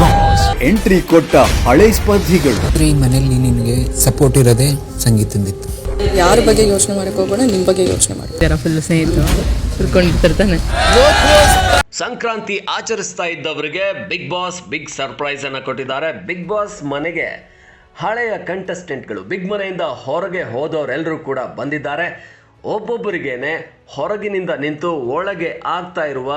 Boss entry ಕೊಟ್ಟ ಹಳೆ ಸ್ಪರ್ಧಿಗಳು. ಈ ಮನೇಲಿ ನಿನಗೆ ಸಪೋರ್ಟ್ ಇರೋದೇ ಸಂಗೀತದಿತ್ತು ಯಾರ ಬಗ್ಗೆ ಯೋಚನೆ ಮಾಡಕ್ ಹೋಗೋಣ ನಿಮ್ಮ ಬಗ್ಗೆ ಯೋಚನೆ ಮಾಡಿ. ಫುಲ್ ಸ್ನೇಹಿತರು ಸಂಕ್ರಾಂತಿ ಆಚರಿಸ್ತಾ ಇದ್ದವರಿಗೆ ಬಿಗ್ ಬಾಸ್ ಬಿಗ್ ಸರ್ಪ್ರೈಸ್ ಅನ್ನ ಕೊಟ್ಟಿದ್ದಾರೆ. ಬಿಗ್ ಬಾಸ್ ಮನೆಗೆ ಹಳೆಯ ಕಂಟೆಸ್ಟೆಂಟ್ಗಳು ಬಿಗ್ ಮನೆಯಿಂದ ಹೊರಗೆ ಹೋದವರೆಲ್ಲರೂ ಕೂಡ ಬಂದಿದ್ದಾರೆ. ಒಬ್ಬೊಬ್ಬರಿಗೇನೆ ಹೊರಗಿನಿಂದ ನಿಂತು ಒಳಗೆ ಆಗ್ತಾ ಇರುವ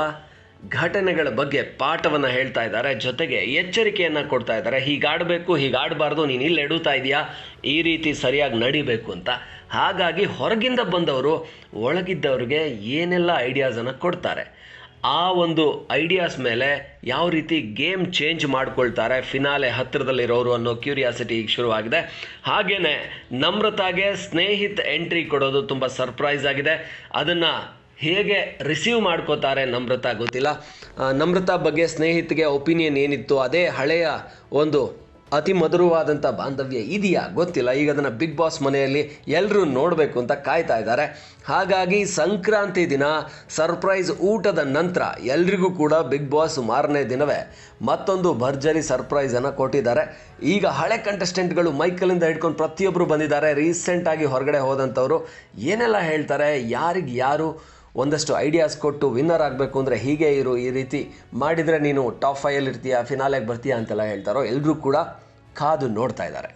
ಘಟನೆಗಳ ಬಗ್ಗೆ ಪಾಠವನ್ನು ಹೇಳ್ತಾ ಇದ್ದಾರೆ, ಜೊತೆಗೆ ಎಚ್ಚರಿಕೆಯನ್ನು ಕೊಡ್ತಾ ಇದ್ದಾರೆ. ಹೀಗಾಡಬೇಕು, ಹೀಗಾಡಬಾರ್ದು, ನೀನು ಇಲ್ಲಿ ಎಡುತ್ತಾ ಇದೆಯಾ? ಈ ರೀತಿ ಸರಿಯಾಗಿ ನಡಿಬೇಕು ಅಂತ. ಹಾಗಾಗಿ ಹೊರಗಿಂದ ಬಂದವರು, ಒಳಗಿದ್ದವ್ರಿಗೆ ಏನೆಲ್ಲ ಐಡಿಯಾಸನ್ನು ಕೊಡ್ತಾರೆ? ಆ ಒಂದು ಐಡಿಯಾಸ್ ಮೇಲೆ ಯಾವ ರೀತಿ ಗೇಮ್ ಚೇಂಜ್ ಮಾಡ್ಕೊಳ್ತಾರೆ? ಫಿನಾಲೆ ಹತ್ತಿರದಲ್ಲಿರೋರು ಅನ್ನೋ ಕ್ಯೂರಿಯಾಸಿಟಿ ಈಗ ಶುರುವಾಗಿದೆ. ಹಾಗೆಯೇ ನಮ್ರತಾಗೆ ಸ್ನೇಹಿತ್ ಎಂಟ್ರಿ ಕೊಡೋದು ತುಂಬ ಸರ್ಪ್ರೈಸ್ ಆಗಿದೆ. ಅದನ್ನು ಹೇಗೆ ರಿಸೀವ್ ಮಾಡ್ಕೋತಾರೆ ನಮ್ರತಾ ಗೊತ್ತಿಲ್ಲ. ನಮ್ರತ ಬಗ್ಗೆ ಸ್ನೇಹಿತಿಗೆ ಒಪಿನಿಯನ್ ಏನಿತ್ತು, ಅದೇ ಹಳೆಯ ಒಂದು ಅತಿ ಮಧುರವಾದಂಥ ಬಾಂಧವ್ಯ ಇದೆಯಾ ಗೊತ್ತಿಲ್ಲ. ಈಗ ಅದನ್ನು ಬಿಗ್ ಬಾಸ್ ಮನೆಯಲ್ಲಿ ಎಲ್ಲರೂ ನೋಡಬೇಕು ಅಂತ ಕಾಯ್ತಾ ಇದ್ದಾರೆ. ಹಾಗಾಗಿ ಸಂಕ್ರಾಂತಿ ದಿನ ಸರ್ಪ್ರೈಸ್ ಊಟದ ನಂತರ ಎಲ್ರಿಗೂ ಕೂಡ ಬಿಗ್ ಬಾಸ್ ಮಾರನೇ ದಿನವೇ ಮತ್ತೊಂದು ಭರ್ಜರಿ ಸರ್ಪ್ರೈಸನ್ನು ಕೊಟ್ಟಿದ್ದಾರೆ. ಈಗ ಹಳೆ ಕಂಟೆಸ್ಟೆಂಟ್ಗಳು ಮೈಕಲಿಂದ ಹಿಡ್ಕೊಂಡು ಪ್ರತಿಯೊಬ್ಬರು ಬಂದಿದ್ದಾರೆ. ರೀಸೆಂಟಾಗಿ ಹೊರಗಡೆ ಹೋದಂಥವರು ಏನೆಲ್ಲ ಹೇಳ್ತಾರೆ? ಯಾರಿಗೆ ಯಾರು ಒಂದಷ್ಟು ಐಡಿಯಾಸ್ ಕೊಟ್ಟು ವಿನ್ನರ್ ಆಗಬೇಕು ಅಂದರೆ ಹೀಗೆ ಇರು, ಈ ರೀತಿ ಮಾಡಿದರೆ ನೀನು ಟಾಪ್ ಫೈಯಲ್ಲಿ ಇರ್ತೀಯ ಫಿನಾಲೆಗೆ ಬರ್ತೀಯಾ ಅಂತೆಲ್ಲ ಹೇಳ್ತಾರೋ ಎಲ್ಲರೂ ಕೂಡ ಕಾದು ನೋಡ್ತಾ ಇದ್ದಾರೆ.